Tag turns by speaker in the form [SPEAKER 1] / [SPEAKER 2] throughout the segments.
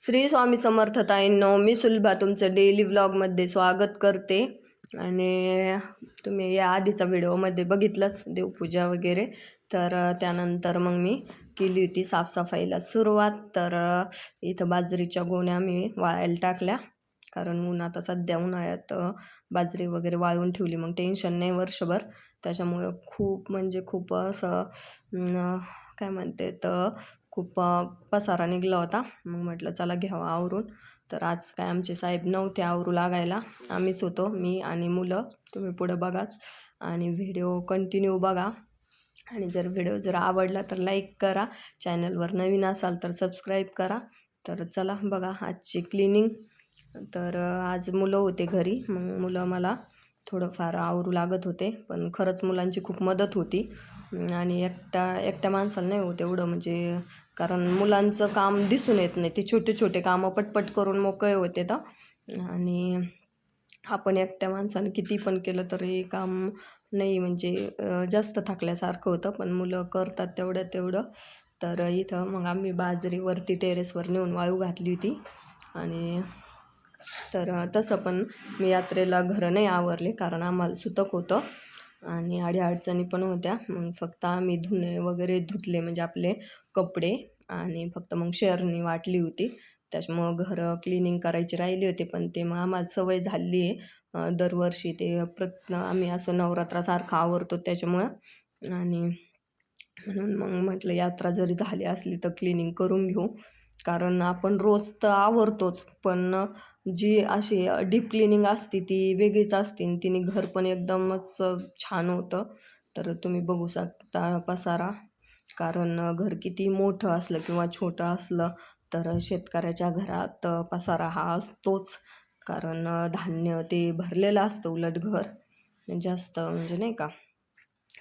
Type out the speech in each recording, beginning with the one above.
[SPEAKER 1] श्री स्वामी समर्थताईंनो मी सुलभा तुमचं डेली व्लॉगमध्ये स्वागत करते. आणि तुम्ही या आधीचा व्हिडिओमध्ये बघितलंच देवपूजा वगैरे. तर त्यानंतर मग मी केली होती साफसफाईला सुरुवात. तर इथं बाजरीच्या गोण्या मी वाळायला टाकल्या. कारण ऊन आता सध्या उन्हाळ्यात बाजरी वगैरे वाळवून ठेवली मग टेन्शन नाही वर्षभर. त्याच्यामुळं खूप म्हणजे खूप असं काय म्हणते तर खूप पसारा निघला होता. मग म्हटलं चला घ्यावा आवरून. तर आज काय आमचे साहेब नव्हते आवरू लागायला. आम्हीच होतो मी आणि मुलं. तुम्ही पुढं बघाच. आणि व्हिडिओ कंटिन्यू बघा. आणि जर व्हिडिओ जर आवडला तर लाईक करा. चॅनलवर नवीन असाल तर सबस्क्राईब करा. तर चला बघा आजची क्लिनिंग. तर आज मुलं होते घरी. मग मुलं मला थोडंफार आवरू लागत होते पण खरंच मुलांची खूप मदत होती. आणि एकट्या एकट्या माणसाला नाही होत एवढं म्हणजे कारण मुलांचं काम दिसून येत नाही. ते छोटे छोटे कामं पटपट करून मोकळे होते तर. आणि आपण एकट्या माणसानं किती पण केलं तरी काम नाही म्हणजे जास्त थकल्यासारखं होतं पण मुलं करतात तेवढं तेवढं. तर इथं मग आम्ही बाजरीवरती टेरेसवर नेऊन वाळू घातली होती. आणि तर तसं पण मी यात्रेला घरं नाही आवरले कारण आम्हाला सुतक होतं आणि अडीअडचणी पण होत्या. मग फक्त आम्ही धुणे वगैरे धुतले म्हणजे आपले कपडे आणि फक्त मग शेअरनी वाटली होती. त्याच्यामुळं घरं क्लिनिंग करायची राहिली होती पण ते मग आम्हाला सवय झाली आहे. दरवर्षी ते प्रत आम्ही असं नवरात्रासारखं आवरतो त्याच्यामुळं. आणि म्हणून मग म्हटलं यात्रा जरी झाली असली तर क्लिनिंग करून घेऊ. कारण आपण रोज तर आवरतोच पण जी अशी डीप क्लिनिंग असते ती वेगळीच असते आणि तिने घर पण एकदमच छान होतं. तर तुम्ही बघू शकता पसारा. कारण घर किती मोठं असलं किंवा छोटं असलं तर शेतकऱ्याच्या घरात पसारा हा असतोच. कारण धान्य ते भरलेलं असतं उलट घर. जास्त म्हणजे नाही का.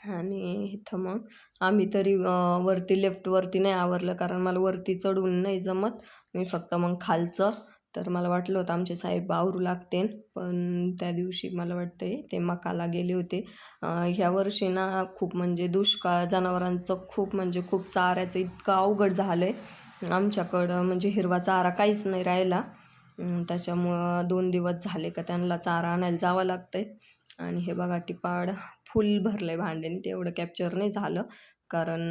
[SPEAKER 1] आणि इथं मग आम्ही तरी वरती लेफ्टवरती नाही आवरलं कारण मला वरती चढून नाही जमत. मी फक्त मग खालचं तर मला वाटलं होतं आमचे साहेब आवरू लागते पण त्या दिवशी मला वाटते ते मकाला गेले होते. ह्या वर्षी ना खूप म्हणजे दुष्काळ जनावरांचं खूप म्हणजे खूप चाऱ्याचं इतकं अवघड झालं आहे आमच्याकडं म्हणजे हिरवा चारा काहीच नाही राहिला. त्याच्यामुळं दोन दिवस झाले का त्यांना चारा आणायला जावं लागतंय. आणि हे बघा टिपाड फुल भरलं आहे भांड्याने तेवढं कॅप्चर नाही झालं. कारण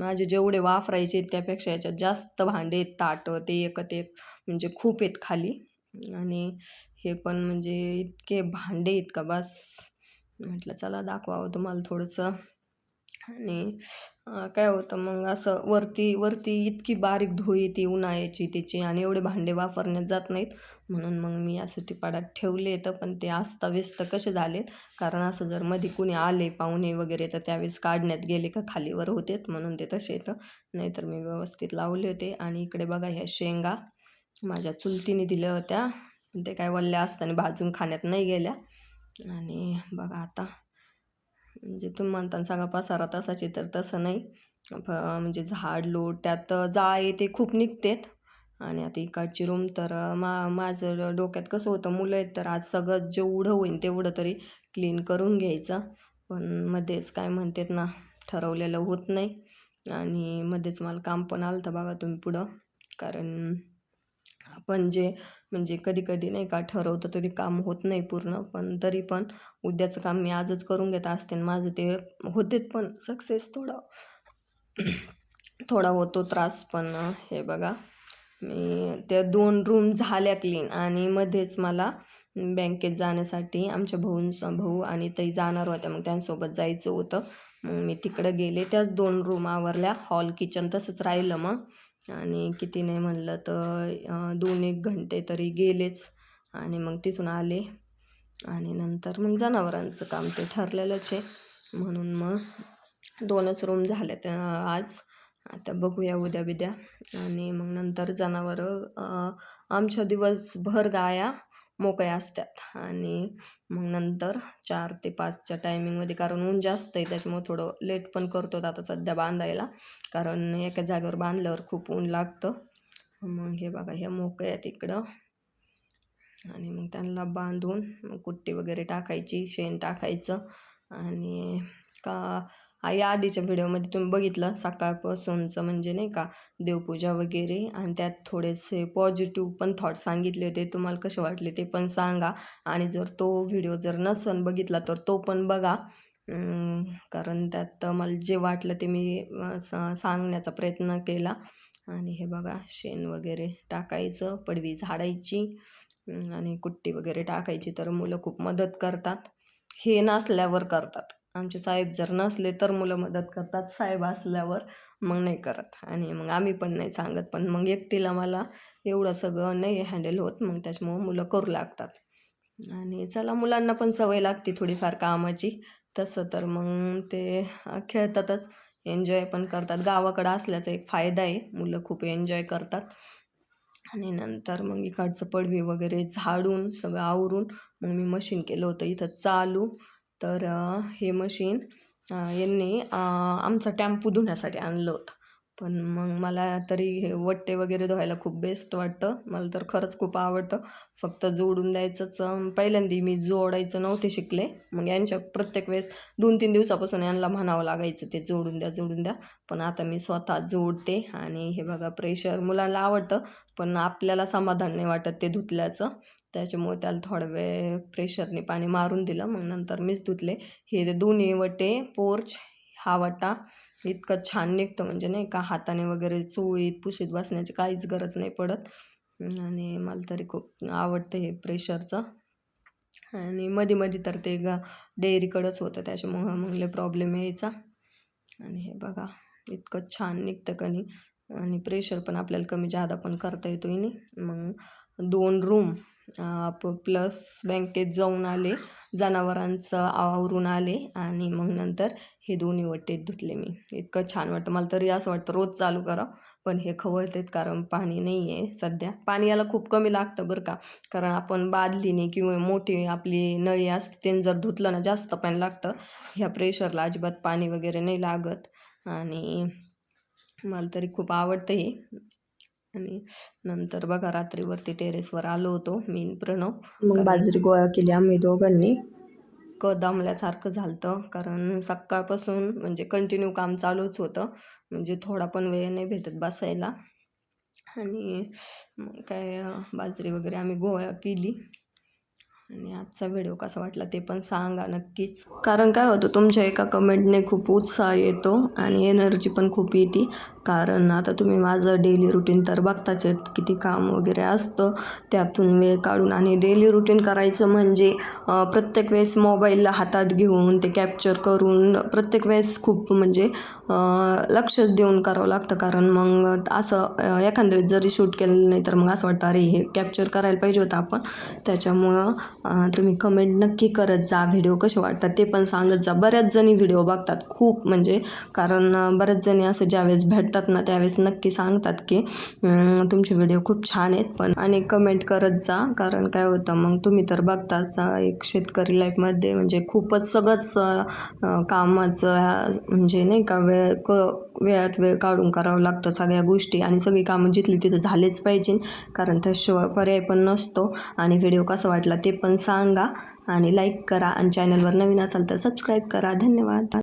[SPEAKER 1] माझे जेवढे वाफरायचे त्यापेक्षा याच्यात जास्त भांडे आहेत ताटं ते एक ते एक म्हणजे खूप आहेत खाली. आणि हे पण म्हणजे इतके भांडे आहेत का बस. म्हटलं चला दाखवावं तुम्हाला थोडंसं. आणि काय होतं मग असं वरती वरती इतकी बारीक धुळी ती उन्हाळ्याची त्याची आणि एवढे भांडे वापरण्यात जात नाहीत. म्हणून मग मी असं टिपाडात ठेवले तर पण ते अस्ताव्यस्त कसे झालेत? कारण असं जर मध्ये कुणी आले पाहुणे वगैरे तर त्यावेळेस काढण्यात गेले का खालीवर होतेत म्हणून ते तसे येतं. नाहीतर मी व्यवस्थित लावले होते आणि इकडे बघा ह्या शेंगा माझ्या चुलतीने दिल्या होत्या. ते काय वल्ल्या असताना भाजून खाण्यात नाही गेल्या. आणि बघा आता म्हणजे तुम्ही म्हणता सगळा पसारा तसाची तर तसं नाही. फ- म्हणजे झाड लोट त्यात जाळे ते खूप निघतात. आणि आता इकडची रूम तर मा माझं डोक्यात कसं होतं मुलं आहेत तर आज सगळं जेवढं होईल तेवढं तरी क्लीन करून घ्यायचं. पण मध्येच काय म्हणतात ना ठरवलेलं होत नाही. आणि मध्येच मला काम पण आलं तर बघा तुम्ही पुढं. कारण आपण जे म्हणजे कधी कधी नाही का ठरवतं तरी काम होत नाही पूर्ण पण तरी पण उद्याचं काम मी आजच करून घेत असते आणि माझं ते होतेत पण सक्सेस थोडं. थोडा होतो त्रास पण हे बघा. मी त्या दोन रूम झाल्या क्लीन आणि मध्येच मला बँकेत जाण्यासाठी आमच्या भाऊंचा भाऊ आणि ताई जाणार होत्या. मग त्यांसोबत जायचं होतं. मग मी तिकडं गेले. त्याच दोन रूम आवरल्या. हॉल किचन तसंच राहिलं मग. आणि किती नाही म्हणलं तर दोन एक घंटे तरी गेलेच आणि मग तिथून आले. आणि नंतर मग जनावरांचं काम ते ठरलेलंच आहे. म्हणून मग दोनच रूम झाल्यात अं, आज. आता बघूया उद्या बिद्या आणि मग नंतर जनावरं आमच्या दिवसभर गाया. मोकळ्या असतात. आणि मग नंतर चार ते पाचच्या टायमिंगमध्ये कारण ऊन जास्त आहे त्याच्यामुळे थोडं लेट पण करतो आता सध्या बांधायला. कारण एका जागेवर बांधल्यावर खूप ऊन लागतं. मग हे बघा ह्या मोकळे आहेत इकडं. आणि मग त्यांना बांधून मग कुट्टी वगैरे टाकायची शेण टाकायचं. आणि का या आधीच्या व्हिडिओमध्ये तुम्ही बघितलं सकाळपासूनचं म्हणजे नाही का देवपूजा वगैरे. आणि त्यात थोडेसे पॉझिटिव्ह पण थॉट सांगितले होते. तुम्हाला कसे वाटले ते पण सांगा. आणि जर तो व्हिडिओ जर नसन बघितला तर तो पण बघा. कारण त्यात मला जे वाटलं ते मी सांगण्याचा प्रयत्न केला. आणि हे बघा शेण वगैरे टाकायचं पडवी झाडायची. आणि कुट्टी वगैरे टाकायची तर मुलं खूप मदत करतात. हे नसल्यावर करतात. आमचे साहेब जर नसले तर मुलं मदत करतात साहेब असल्यावर मग नाही करत. आणि मग आम्ही पण नाही सांगत पण मग एकटीला मला एवढं सगळं नाही हँडल होत मग त्याच्यामुळं मुलं करू लागतात. आणि चला मुलांना पण सवय लागते थोडीफार कामाची. तसं तर मग ते खेळतातच एन्जॉय पण करतात. गावाकडं असल्याचा एक फायदा आहे मुलं खूप एन्जॉय करतात. आणि नंतर मग इकडचं पडवी वगैरे झाडून सगळं आवरून मग मी मशीन केलं होतं इथं चालू. तर हे मशीन यांनी आमचा टॅम्पू धुण्यासाठी आणलं होतं. पण मग मला तरी हे वट्टे वगैरे धुवायला खूप बेस्ट वाटतं. मला तर खरंच खूप आवडतं. फक्त जोडून द्यायचंच पहिल्यांदा मी जोडायचं नव्हते शिकले. मग यांच्या प्रत्येक वेळेस दोन तीन दिवसापासून यांना म्हणावं लागायचं ते जोडून द्या जोडून द्या. पण आता मी स्वतः जोडते आणि हे बघा प्रेशर मुलांना आवडतं पण आपल्याला समाधान नाही वाटत ते धुतल्याचं. त्याच्यामुळे त्याला थोडा वेळ प्रेशरने पाणी मारून दिलं. मग नंतर मीच धुतले. हे दोन्ही वटे पोर्च हा वटा इतकं छान निघतं म्हणजे नाही का हाताने वगैरे चोळीत पुशीत बसण्याची काहीच गरज नाही पडत. आणि मला तरी खूप आवडतं हे प्रेशरचं. आणि मध्ये मध्ये तर ते ग डेअरीकडंच होतं त्याच्यामुळं मग लय प्रॉब्लेम यायचा. आणि हे बघा इतकं छान निघतं कणी. आणि प्रेशर पण आपल्याला कमी जादा पण करता येतो इनी मग दोन रूम प्लस बँकेत जाऊन आले जनावरांचं आवरून आले आणि मग नंतर हे दोन्ही वट्टेत धुतले मी. इतकं छान वाटतं. मला तरी असं वाटतं रोज चालू करावं पण हे खवळतेत कारण पाणी नाही आहे सध्या. पाणी याला खूप कमी लागतं बरं का कारण आपण बादलीने किंवा मोठी आपली नळी असते त्यांनी जर धुतलं ना जास्त पाणी लागतं. ह्या प्रेशरला अजिबात पाणी वगैरे नाही लागत. आणि मला तरी खूप आवडतं हे. आणि नंतर बघा रात्रीवरती टेरेसवर आलो होतो मी प्रणव. मग बाजरी गोळा केली आम्ही दोघांनी. क दमल्यासारखं झालं कारण सकाळपासून म्हणजे कंटिन्यू काम चालूच होतं. म्हणजे थोडा पण वेळ नाही भेटत बसायला. आणि मग काय बाजरी वगैरे आम्ही गोळा केली. आणि आजचा व्हिडिओ कसा वाटला ते पण सांगा नक्कीच. कारण काय होतं तुमच्या एका कमेंटने खूप उत्साह येतो आणि एनर्जी पण खूप येते. कारण आता तुम्ही माझं डेली रुटीन तर बघताच आहेत. किती काम वगैरे असतं. त्यातून वेळ काढून आणि डेली रुटीन करायचं म्हणजे प्रत्येक वेळेस मोबाईलला हातात घेऊन ते कॅप्चर करून प्रत्येक वेळेस खूप म्हणजे लक्ष देऊन करावं लागतं. कारण मग असं एखाद्या वेळेस जरी शूट केलं नाही तर मग असं वाटतं अरे हे कॅप्चर करायला पाहिजे होतं आपण. त्याच्यामुळं तुम्ही कमेंट नक्की करत जा. व्हिडिओ कसे वाटतात ते पण सांगत जा. बऱ्याच जणी व्हिडिओ बघतात खूप म्हणजे कारण बऱ्याच जणी असं ज्यावेळेस भेटतात ना त्यावेळेस नक्की सांगतात की तुमचे व्हिडिओ खूप छान आहेत पण आणि कमेंट करत जा कारण काय होतं मग तुम्ही तर बघताच एक शेतकरी लाईफमध्ये म्हणजे खूपच सगळंच कामाचं म्हणजे नाही का वेळ क वेळात वेळ काढून करावं लागतं सगळ्या गोष्टी आणि सगळी कामं जिथली तिथं झालेच पाहिजे कारण त्याशिवाय पर्याय पण नसतो आणि व्हिडिओ कसा वाटला ते पण सांगा आणि लाईक करा आणि चॅनलवर नवीन असाल तर सबस्क्राईब करा. धन्यवाद.